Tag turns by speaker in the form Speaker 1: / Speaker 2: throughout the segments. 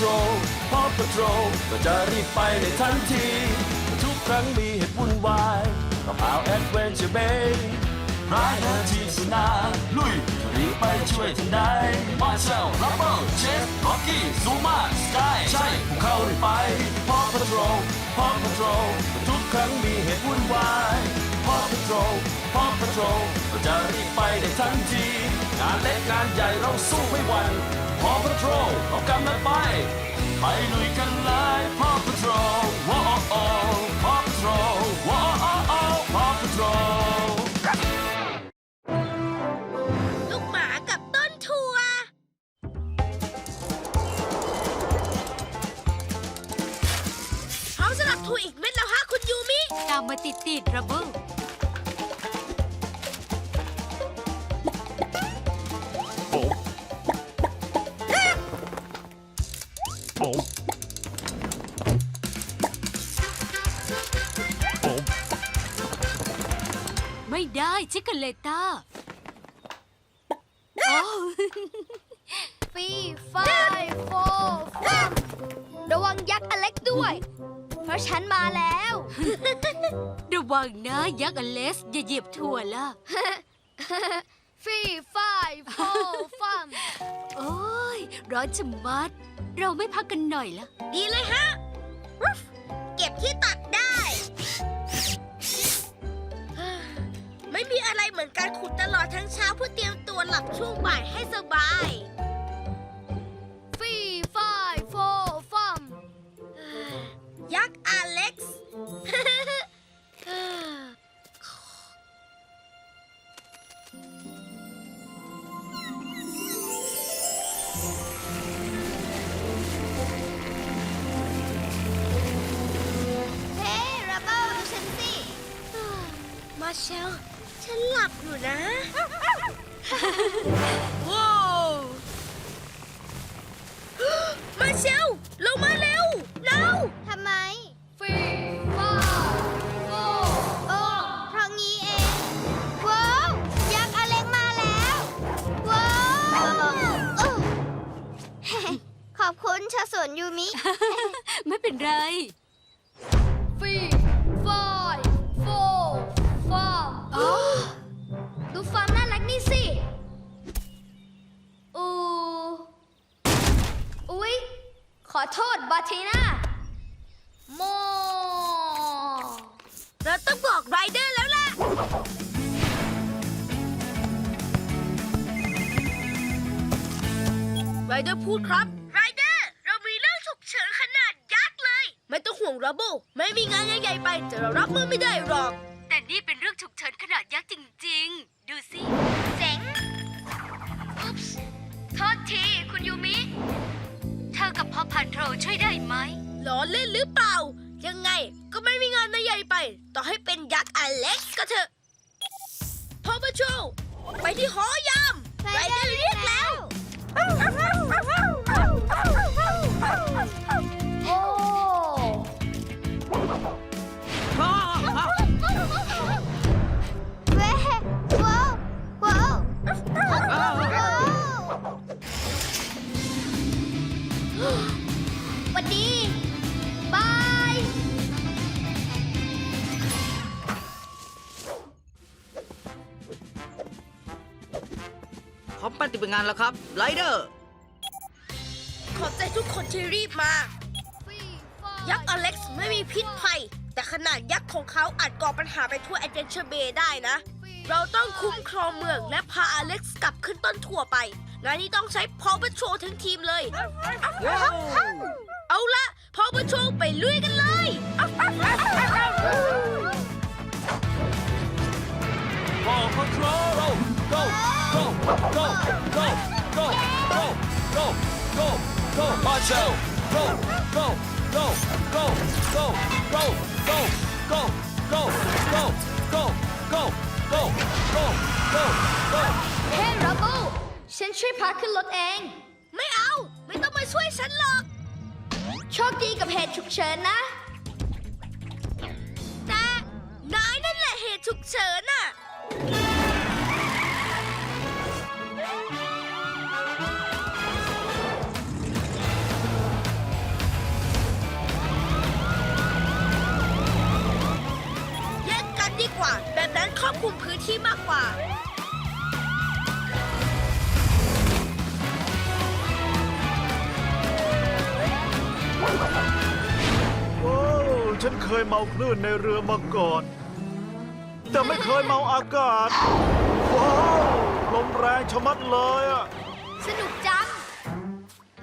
Speaker 1: Patrol Paw Patrol ก็จะรีบไปในทันที ทุกครั้งมีเหตุวุ่นวายต้องเอา Adventure Bay ร้ายนาทีสุนาลุยรีบไปช่วยทันใดมาเซลรับเบิลเชฟล็อกกี้ซูมาสกายใช่พวกเขารีบไป Paw Patrol Paw Patrol ทุกครั้งมีเหตุวุ่นวาย Paw Patrol Paw Patrol ก็จะรีบไปในทันที งานเล็กงานใหญ่เราสู้ไม่หวั่น Paw Patrol เอากำลังไป ไปลุยกันเลย Paw Patrol ว้าวโอ้ Paw Patrol ว้าวโอ้ Paw Patrol
Speaker 2: ลูกหมากับต้นถั่ว พร้อมสลับถั่วอีกเม็ดแล้วฮะคุณยูมิ
Speaker 3: ตามมาติดติดระเบิล ชิคกเลต้าโอ้
Speaker 4: ฟีไฟโฟฟัมระวังยักษ์อเล็กด้วย เพราะฉันมาแล้ว
Speaker 3: ระวังนะยักษ์อเลสอย่าเหยียบถั่วล่ะ
Speaker 4: ฟีไฟโฟฟัม
Speaker 3: โอ้ยร้อนชะมัด เราไม่พักกันหน่อยละ
Speaker 2: ดีเลยฮะรุฟเก็บที่ตัก ได้ไม่มีอะไรเหมือนการขุดตลอดทั้งเช้าเพื่อเตรียมตัวหลับช่วงบ่ายให้สบาย
Speaker 4: ฟีไฟโฟฟัม
Speaker 2: ยักษ์อเล็กซ์
Speaker 4: เฮ้ระเบิลดูฉันสิ
Speaker 2: มาเชล ฉันหลับอยู่นะ ว้าวมาเชลลงมาเร็ว เร็ว
Speaker 4: ทำไมฟีไฟโฟโอ้เพราะงี้เอง ว้าว ยักษ์อเล็กมาแล้ว ว้าวเออขอบคุณชาสวนยูมิ
Speaker 3: ไม่เป็นไร
Speaker 4: อโทษบาทีน่าโม
Speaker 2: เราต้องบอกไรเดอร์แล้วล่ะ ไรเดอร์พูดครับ ไรเดอร์ เรามีเรื่องฉุกเฉินขนาดยักษ์เลย ไม่ต้องห่วงระบบไม่มีงานใหญ่ๆไปแต่เรารับมือไม่ได้หรอก
Speaker 3: แต่นี่เป็นเรื่องฉุกเฉินขนาดยักษ์จริง ๆ ดูสิ กับพ่อพันโทรช่วยได้ไหม
Speaker 2: ล้อเล่นหรือเปล่า ยังไงก็ไม่มีงานใหญ่ไป ต่อให้เป็นยักษ์อเล็กซ์ก็เถอะพอประโชไปที่หอยามไรเดอร์เรียกแล้ว
Speaker 5: พร้อมปฏิบัติงานแล้วครับไรเดอร์
Speaker 2: ขอบใจทุกคนที่รีบมา ยักษ์อเล็กซ์ไม่มีพิษภัย แต่ขนาดยักษ์ของเขาอาจก่อปัญหาไปทั่วแอดเวนเจอร์เบย์ได้นะ เราต้องคุ้มครองเมืองและพาอเล็กซ์กลับขึ้นต้นถั่วไปงานนี้ต้องใช้พอประโชทั้งทีมเลย เอาละพอประโชไปลุยกันเลย
Speaker 1: Paw Patrol go go go go go go go go Marshall go go go go go go go go go go go go go go go go
Speaker 4: เฮ้รับเบิลฉันช่วยพาขึ้นรถเอง
Speaker 2: ไม่เอา ไม่ต้องมาช่วยฉันหรอก
Speaker 4: โชคดีกับเหตุฉุกเฉินนะ
Speaker 2: แต่นายนั่นแหละเหตุฉุกเฉินน่ะ มากกว่า
Speaker 6: โอ้ฉันเคยเมาคลื่นในเรือมาก่อน แต่ไม่เคยเมาอากาศ ว้าวลมแรงชะมัดเลยอะ
Speaker 4: สนุกจัง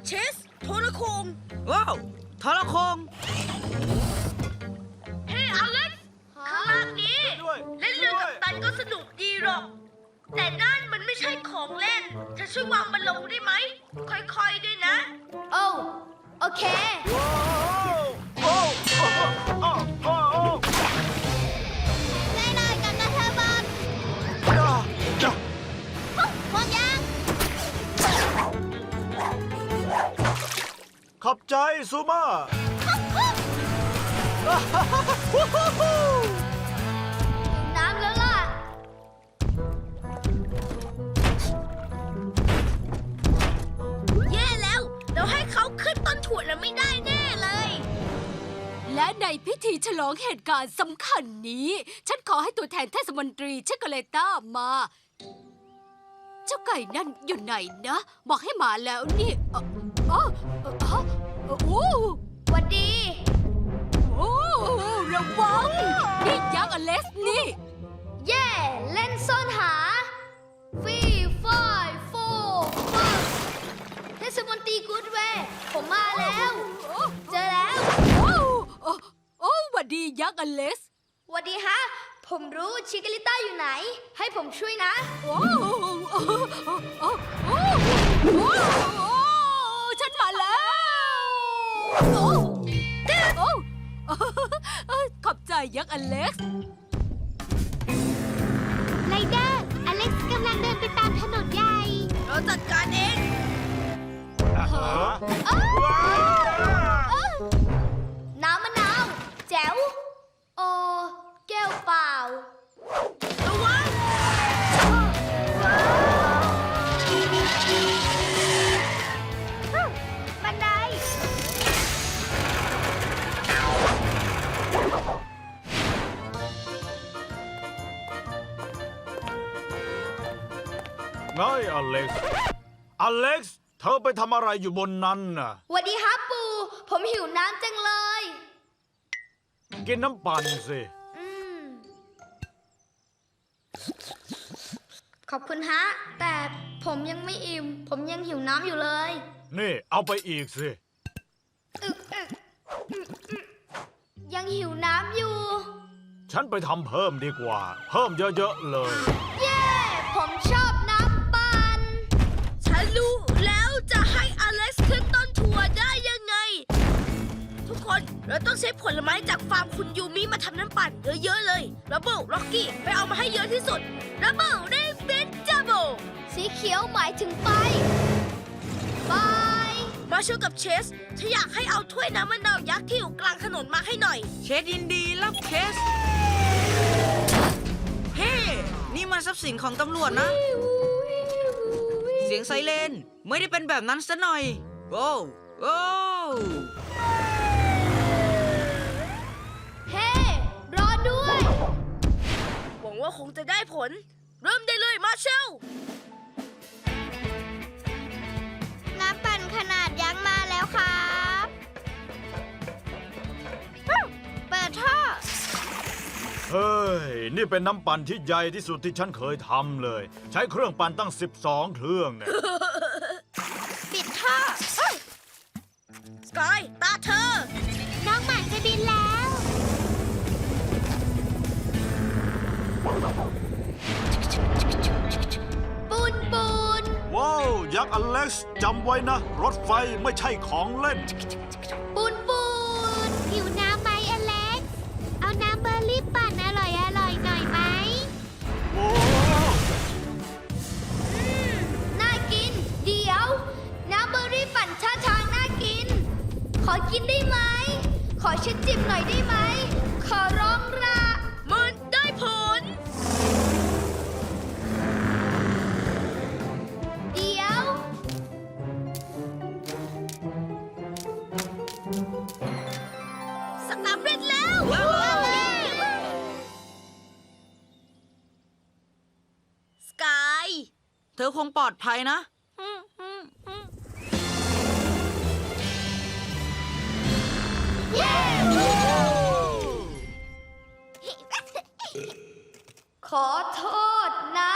Speaker 2: เชส โทรโคง
Speaker 5: ว้าวทรโคง
Speaker 2: เล่นเรือกับตันก็สนุกดีหรอก แต่นั่นมันไม่ใช่ของเล่นเธอช่วยวางมันลงได้ไหม ค่อยๆด้วยนะ
Speaker 4: โอ้โอเค
Speaker 6: ว้าวโอ้โอ้โอ้โอ้โอ้
Speaker 4: ได้เลยกับกระเทบอล
Speaker 6: จ้าจ้า
Speaker 4: พวกยัง
Speaker 6: ขอบใจซูมา
Speaker 4: น้ และ
Speaker 2: ใน
Speaker 3: พิธีฉลองเหตุการณ์สำคัญนี้ ฉันขอให้ตัวแทนเทศมนตรีเชคโกเลต้ามา เจ้าไก่นั่นอยู่ไหนนะ บอกให้มาแล้วนี่เอ่อเอ่อเอ่อเอ่อโอ้โห
Speaker 4: หวัดดี
Speaker 3: โอ้ระวัง นี่ยักษ์อเล็กซ์นี่
Speaker 4: เย่ เล่นซ่อนหาฟีฟอยโฟฟังเทศมนตรีกูดเวย์ผมมาแล้ว เจอแล้ว
Speaker 3: โอ้โอ้โอ้หวัดดียักษ์อเล็กซ์
Speaker 4: หวัดดีฮะ ผมรู้ชิคาลิต้าอยู่ไหน ให้ผมช่วยนะ
Speaker 3: โอ้โอ้โอ้โอ้โอ้โอ้ฉันมาแล้วโอ้โอ้โอ้ขอบใจยักษ์อเล็กซ์
Speaker 4: ไรเดอร์ อเล็กซ์กำลังเดินไปตามถนนใหญ่
Speaker 2: เราจัดการเอง
Speaker 6: ทำอะไรอยู่บนนั้นน่ะ
Speaker 4: หวัดดีฮะปูผมหิวน้ำจังเลย
Speaker 6: กินน้ำปั่นสิ
Speaker 4: อืม ขอบคุณฮะ แต่ผมยังไม่อิ่ม ผมยังหิวน้ำอยู่เลย
Speaker 6: นี่เอาไปอีกสิ
Speaker 4: อึกอึกอึกอึกยังหิวน้ำอยู่
Speaker 6: ฉันไปทำเพิ่มดีกว่า เพิ่มเยอะๆเลย
Speaker 4: เรา
Speaker 2: ต้องใช้ผลไม้จากฟาร์มคุณยูมิมาทำน้ำปั่นเยอะๆเลยระเบิลล็อกกี้ไปเอามาให้เยอะที่สุดระเบิลได้เป็นจับเบิล
Speaker 4: สีเขียวหมายถึงไปบาย
Speaker 2: มาเชลกับเชสฉันอยากให้เอาถ้วยน้ำมะนาวยักษ์ที่อยู่กลางถนนมาให้หน่อย
Speaker 5: เชสยินดีรับเคส เฮ้ นี่มันทรัพย์สินของตำรวจนะ เสียงไซเรนไม่ได้เป็นแบบนั้นซะหน่อย โอ้ โอ้
Speaker 2: งว่าคงจะได้ผล เริ่มได้เลยมาเชล
Speaker 4: น้ำปั่นขนาดยักษ์มาแล้วครับเปิดท่อ
Speaker 6: เฮ้ย นี่เป็นน้ำปั่นที่ใหญ่ที่สุดที่ฉันเคยทำเลย ใช้เครื่องปั่นตั้ง 12 เครื่องเนี่ย
Speaker 4: ปิดท่อ
Speaker 2: สกายตาเธอ
Speaker 4: น้องหมาจะบินแล้ว ปูนปูน
Speaker 6: ว้าว ยักษ์อเล็กซ์จำไว้นะ รถไฟไม่ใช่ของเล่น
Speaker 4: ปูนปูน อ
Speaker 5: คงปลอดภัยนะ
Speaker 4: ขอโทษนะ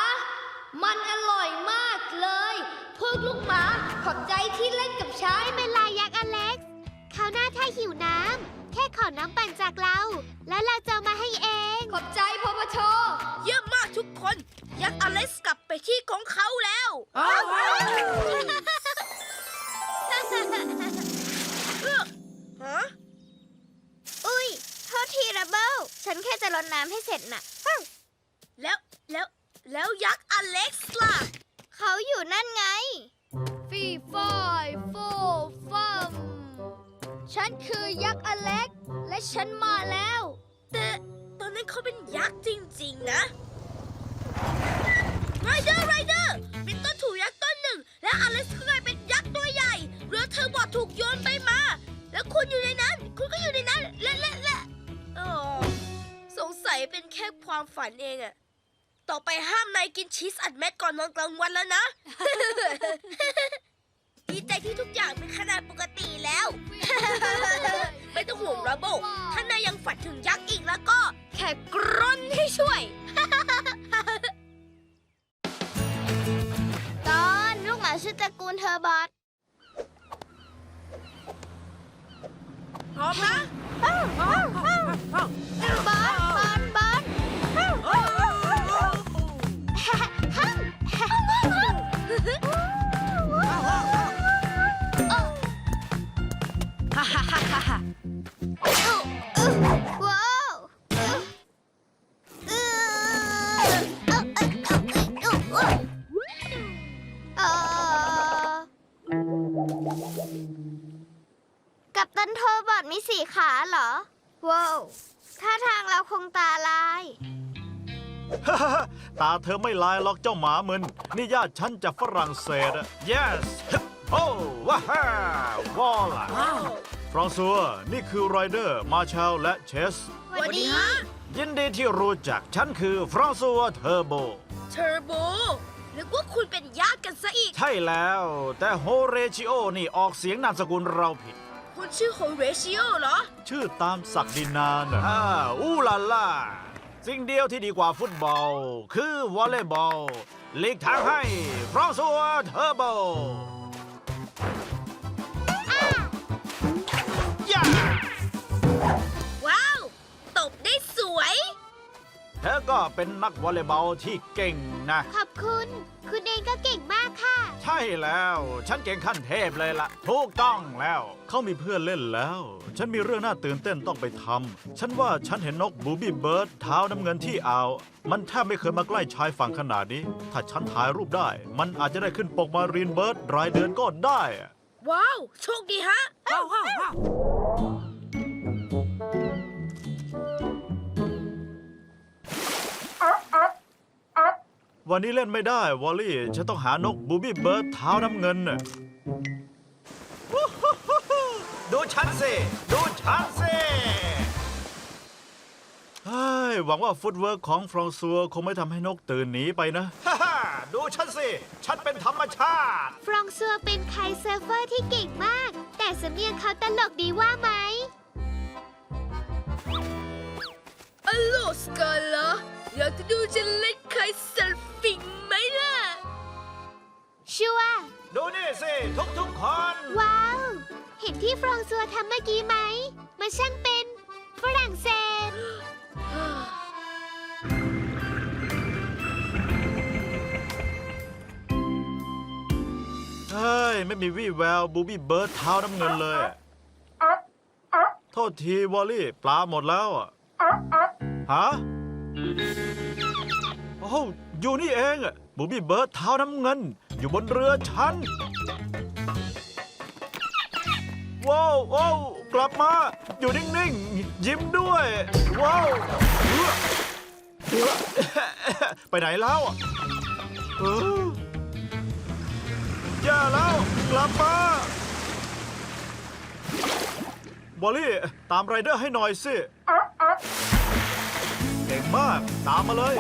Speaker 4: มันอร่อยมากเลย พวกลูกหมาขอบใจที่เล่นกับฉัน
Speaker 7: ไม่เป็นไรยักษ์อเล็กซ์เขาวหน้าถ้าหิวน้ำ แค่ขอน้ำปั่นจากเรา แล้วเราจะเอามาให้เอง
Speaker 4: ขอบใจพอปช
Speaker 2: เยี่ยมมากทุกคน ยักษ์อเล็กซ์กลับไปที่ของเขาแล้ว
Speaker 5: อ้าว
Speaker 2: เอื้อฮะ
Speaker 7: อุ้ยโทษทีระเบิลฉันแค่จะรดน้ำให้เสร็จน่ะ
Speaker 2: แล้วแล้วแล้วยักษ์อเล็กซ์ล่ะ
Speaker 7: เขาอยู่นั่นไง
Speaker 4: ฟีฟอยโฟฟัมฉันคือยักษ์อเล็ก และฉันมาแล้ว
Speaker 2: แต่ตอนนั้นเขาเป็นยักษ์จริง ๆ นะ ไรเดอร์ไรเดอร์มีต้นถูยักษ์ต้นหนึ่ง และอเล็กซ์ก็กลายเป็นยักษ์ตัวใหญ่ เรือเธอบอดถูกโยนไปมา แล้วคุณอยู่ในนั้น คุณก็อยู่ในนั้น และและและอ๋อสงสัยเป็นแค่ความฝันเองอะต่อไปห้ามนายกินชีสอัดเม็ดก่อนนอนกลางวันแล้วนะ ดีใจที่ทุกอย่างเป็นขนาดปกติแล้
Speaker 7: ว กับตันเทอร์บอทมีสี่ขาเหรอ ว้าวท่าทางเราคงตาลาย
Speaker 6: ตาเธอไม่ลายหรอกเจ้าหมามึนนี่ญาติฉันจากฝรั่งเศสอะ yes โอ้ว้าฮ่าวอลล่ะ
Speaker 5: ว้าว
Speaker 6: ฟรองซัวนี่คือไรเดอร์ มาชาลและเชส
Speaker 2: สวัสดีฮะ
Speaker 6: ยินดีที่รู้จัก ฉันคือฟรองซัวเทอร์โบ
Speaker 2: เทอร์โบ นึกว่าคุณเป็นญาติกันซะอีก
Speaker 6: ใช่แล้ว แต่โฮเรชิโอนี่ออกเสียงนามสกุลเราผิด
Speaker 2: คุณชื่อโฮเรชิโอเหรอ
Speaker 6: ชื่อตามศักดินานะอ่าอู้ลาล่า สิ่งเดียวที่ดีกว่าฟุตบอล คือวอลเลย์บอลหลีกทางให้ฟรองซัวเทอร์โบ ก็เป็นนักวอลเลย์บอลที่เก่งนะ
Speaker 7: ขอบคุณ คุณเองก็เก่งมากค่ะ
Speaker 6: ใช่แล้ว ฉันเก่งขั้นเทพเลยล่ะ ถูกต้องแล้ว เขามีเพื่อนเล่นแล้ว ฉันมีเรื่องน่าตื่นเต้นต้องไปทำ ฉันว่าฉันเห็นนกบูบี้เบิร์ดเท้าน้ำเงินที่อ่าว มันแทบไม่เคยมาใกล้ชายฝั่งขนาดนี้ ถ้าฉันถ่ายรูปได้ มันอาจจะได้ขึ้นปกมารีนเบิร์ดรายเดือนก็ได้อะ
Speaker 2: ว้าว โชคดีฮะ
Speaker 5: ว้าวว้าวว้าว
Speaker 6: วันนี้เล่นไม่ได้ วอลลี่ ฉันต้องหานกบูบี้เบิร์ดเท้าน้ำเงินน่ะวู้ฮู้ฮู้ฮู้ดูฉันสิดูฉันสิเฮ้ยหวังว่าฟุตเวิร์กของฟรองซัวคงไม่ทำให้นกตื่นหนีไปนะ ฮ่าฮ่าดูฉันสิ ฉันเป็นธรรมชาติ
Speaker 7: ฟรองซัวเป็นไคเซิร์ฟเฟอร์ที่เก่งมาก แต่สำเนียงเขาตลกดีว่าไหม
Speaker 2: อัลโหลสกาล่า อยากจะดูฉันเล่นไคเซิร์ฟิงไหมล่ะ
Speaker 7: ชัวร์
Speaker 6: ดูนี่สิทุกๆคน
Speaker 7: ว้าว เห็นที่ฟรองซัวทำเมื่อกี้ไหม มันช่างเป็นฝรั่งเศส
Speaker 6: เฮ้ย ไม่มีวี่แววบูบี้เบิร์ดเท้าน้ำเงินเลย โทษที วอลลี่ ปลาหมดแล้วอะฮะ โอ้อยู่นี่เองอะบูบี้เบิร์ดเท้าน้ำเงิน อยู่บนเรือฉันว้าวว้าวกลับมา อยู่นิ่ง ๆ ยิ้มด้วย ว้าว ไปไหนแล้วอะอย่าแล้ว กลับมาบอลลี่ ตามไรเดอร์ให้หน่อยสิ มาก ตามมาเลย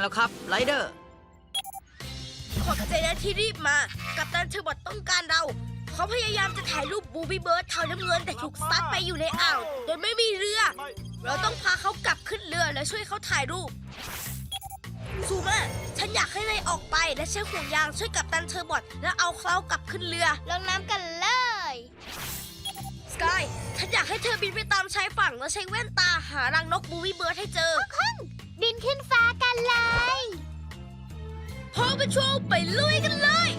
Speaker 2: แล้ว
Speaker 5: ครับไรเดอร์
Speaker 2: ขอบใจนะที่รีบมา กัปตันเชอร์บอทต้องการเรา เขาพยายามจะถ่ายรูปบูบี้เบิร์ดเทาน้ำเงินแต่ถูกซัดไปอยู่ในอ่าว โดยไม่มีเรือ
Speaker 6: ไม่
Speaker 2: เราต้องพาเขากลับขึ้นเรือและช่วยเขาถ่ายรูปซูมาฉันอยากให้นายออกไปและใช้ห่วงยางช่วยกัปตันเชอร์บอทแล้วเอาเขากลับขึ้นเรือ
Speaker 7: ลงน้ำกันเลย
Speaker 2: สกาย ฉันอยากให้เธอบินไปตามชายฝั่งแล้วใช้แว่นตาหารังนกบูบี้เบิร์ดให้เจอ
Speaker 7: บิน ขึ้นฟ้ากันเลย
Speaker 2: พอปโชไปลุยกันเลย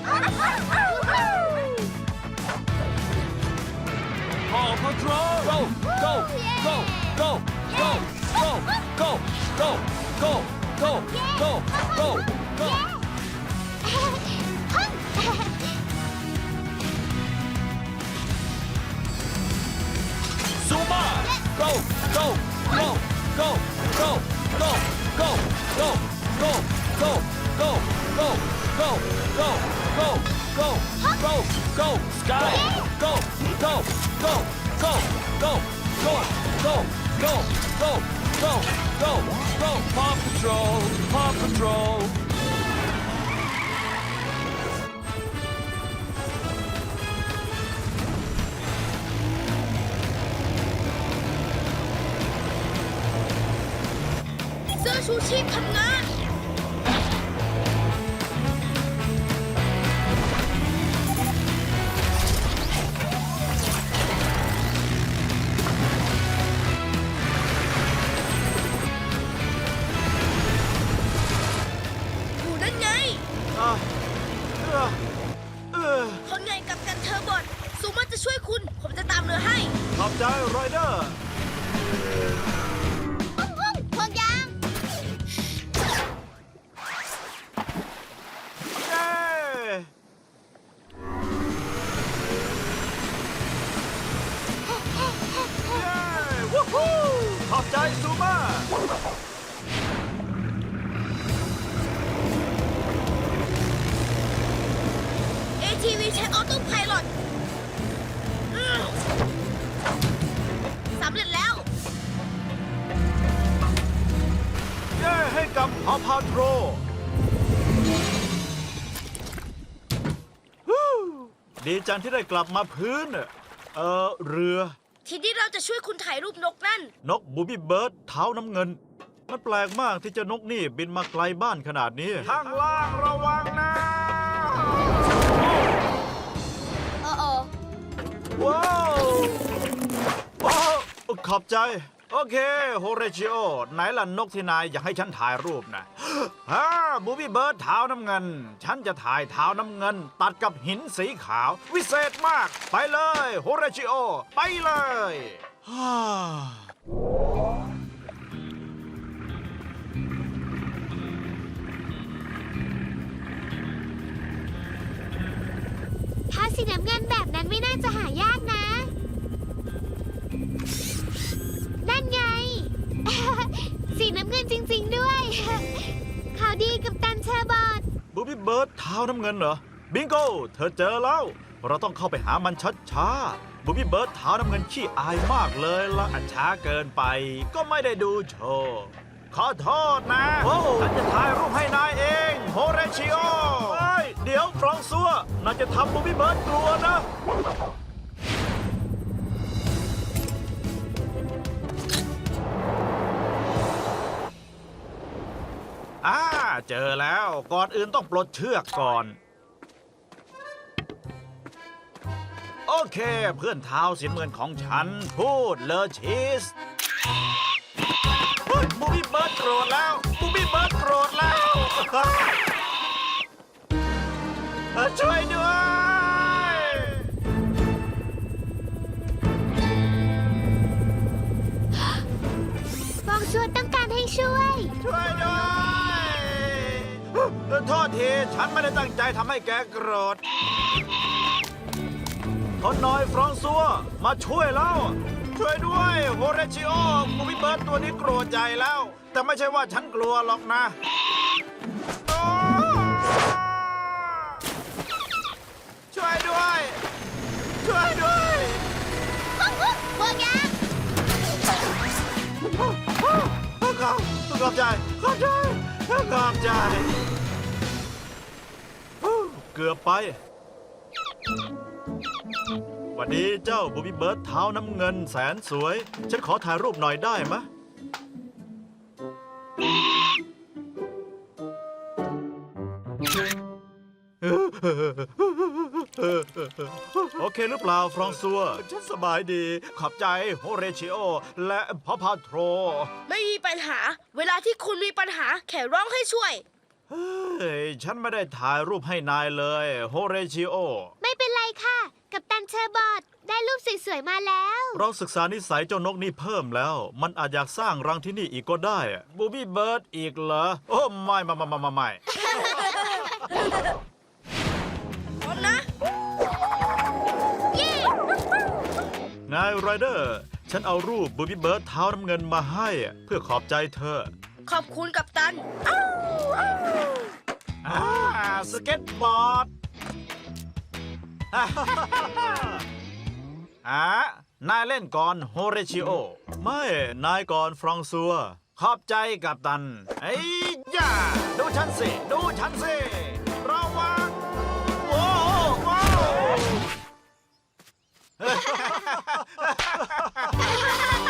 Speaker 1: Paw Patrol go go go go go go go go go go go go go ซูมา go go go go go go go go go go go go go go go go go go sky go go go go go go go go go go go go Paw Patrol Paw Patrol
Speaker 2: ชูชีพทำงานอยู่นั่นไง
Speaker 6: อะเออเออ
Speaker 2: คนไงกับกันเทอร์บอทซูมาจะช่วยคุณ ผมจะตามเรือให้
Speaker 6: ขอบใจไรเดอร์ ดีจังที่ได้กลับมาพื้นน่ะเออเรือ
Speaker 2: ทีนี้เราจะช่วยคุณถ่ายรูปนกนั่น
Speaker 6: นกบูบี้เบิร์ดเท้าน้ำเงิน มันแปลกมากที่เจะนกนี่บินมาไกลบ้านขนาดนี้ ข้างล่างระวังนะ
Speaker 7: โอ้โอ
Speaker 6: ว้าวว้าวขอบใจ โอเค โฮเรชิโอ ไหนล่ะนกที่นายอยากให้ฉันถ่ายรูปนะฮ่าบูบี้เบิร์ดเท้าน้ำเงิน ฉันจะถ่ายเท้าน้ำเงิน ตัดกับหินสีขาว วิเศษมาก ไปเลย โฮเรชิโอ ไปเลยฮ่า
Speaker 7: ถ้าสีน้ำเงินแบบนั้นไม่น่าจะหายาก บูบี้
Speaker 6: เบิร์ดเท้าน้ำเงินเหรอ บิงโก เธอเจอแล้ว เราต้องเข้าไปหามันช้าๆบูบี้เบิร์ดเท้าน้ำเงินขี้อายมากเลยละอันช้าเกินไป ก็ไม่ได้ดูโชว์ขอโทษนะฉันจะถ่ายรูปให้นายเอง โฮเรชิโอเฮ้ยเดี๋ยวฟรองซัวนายจะทำบูบี้เบิร์ดกลัวนะ เจอแล้ว ก่อนอื่นต้องปลดเชือกก่อน โอเค เพื่อนเท้าสีน้ำเงินของฉัน พูดเลอชีสบูบี้เบิร์ดโกรธแล้วบูบี้เบิร์ดโกรธแล้วช่วยด้วย โทษทีฉันไม่ได้ตั้งใจทำให้แกโกรธทนน่อยฟรองซัว มาช่วยแล้ว ช่วยด้วยโฮเรชิโอกูพี่เบิร์ดตัวนี้โกรธใหญ่แล้ว แต่ไม่ใช่ว่าฉันกลัวหรอกนะช่วยด้วย ช่วยด้วย
Speaker 7: พวกยักษ์
Speaker 6: ขอบขอบใจขอบใจขอบใจ กือบไป วันนี้เจ้าบูบี้เบิร์ดเท้าน้ำเงินแสนสวย ฉันขอถ่ายรูปหน่อยได้ไหมะโอเคหรือเปล่าฟรองซัว ฉันสบายดี ขอบใจโฮเรชิโอ และพอพาโทร
Speaker 2: ไม่มีปัญหา เวลาที่คุณมีปัญหาแค่ร้องให้ช่วย
Speaker 6: เฮ้ยฉันไม่ได้ถ่ายรูปให้นายเลยโฮเรชิโอ
Speaker 7: ไม่เป็นไรค่ะ กับตันเชอร์บอดได้รูปสวยๆมาแล้ว
Speaker 6: เราศึกษานิสัยเจ้านกนี่เพิ่มแล้ว มันอาจอยากสร้างรังที่นี่อีกก็ได้บูบี้เบิร์ดอีกเหรอ โอ้ไม่ไม่ไม่ไม่ไม่
Speaker 2: พร้อมนะ
Speaker 6: นายไรเดอร์ ฉันเอารูปบูบี้เบิร์ดเท้าน้ำเงินมาให้ เพื่อขอบใจเธอ
Speaker 2: ขอบคุณกับตัน
Speaker 6: สเก็ตบอร์ดอ่านายเล่นก่อนโฮเรชิโอ ไม่ นายก่อนฟรองซัว ขอบใจกับตัน ไอ้ย่า ดูฉันสิ ดูฉันสิระวังโอ้โหว้าว